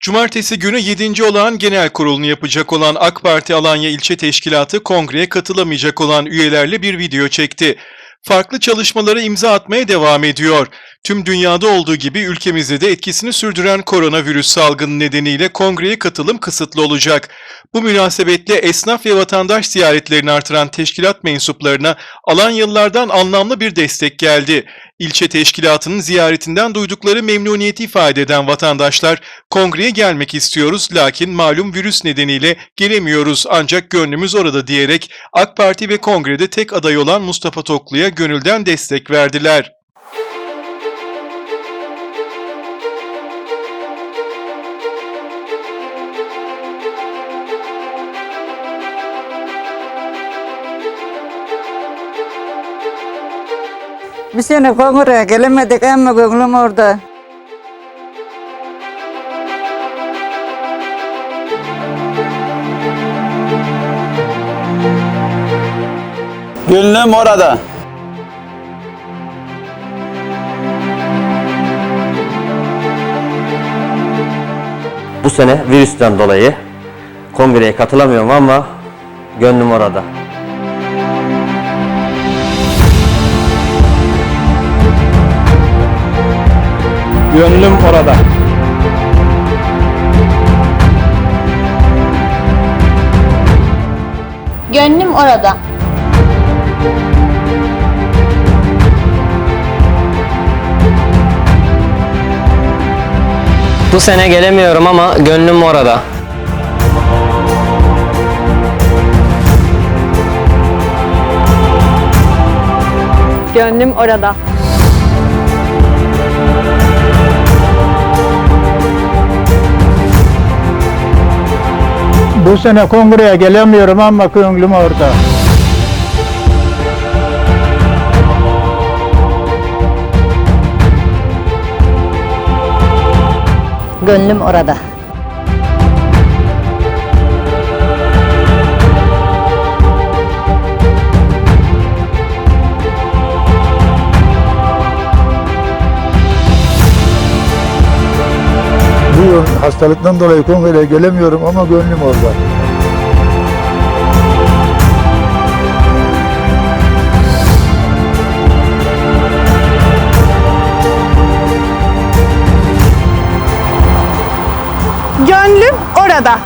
Cumartesi günü 7. olağan genel kurulunu yapacak olan AK Parti Alanya İlçe Teşkilatı kongreye katılamayacak olan üyelerle bir video çekti. Farklı çalışmalara imza atmaya devam ediyor. Tüm dünyada olduğu gibi ülkemizde de etkisini sürdüren koronavirüs salgını nedeniyle kongreye katılım kısıtlı olacak. Bu münasebetle esnaf ve vatandaş ziyaretlerini artıran teşkilat mensuplarına Alanyalılardan anlamlı bir destek geldi. İlçe teşkilatının ziyaretinden duydukları memnuniyeti ifade eden vatandaşlar kongreye gelmek istiyoruz lakin malum virüs nedeniyle gelemiyoruz ancak gönlümüz orada diyerek AK Parti ve kongrede tek aday olan Mustafa Toklu'ya gönülden destek verdiler. Bir sene kongreye gelemedik ama gönlüm orada. Gönlüm orada. Bu sene virüsten dolayı kongreye katılamıyorum ama gönlüm orada. Gönlüm orada. Gönlüm orada. Bu sene gelemiyorum ama gönlüm orada. Gönlüm orada. Bu sene kongreye gelemiyorum ama gönlüm orada. Gönlüm orada. Bu hastalıktan dolayı kongreye gelemiyorum ama gönlüm orada. Gönlüm orada.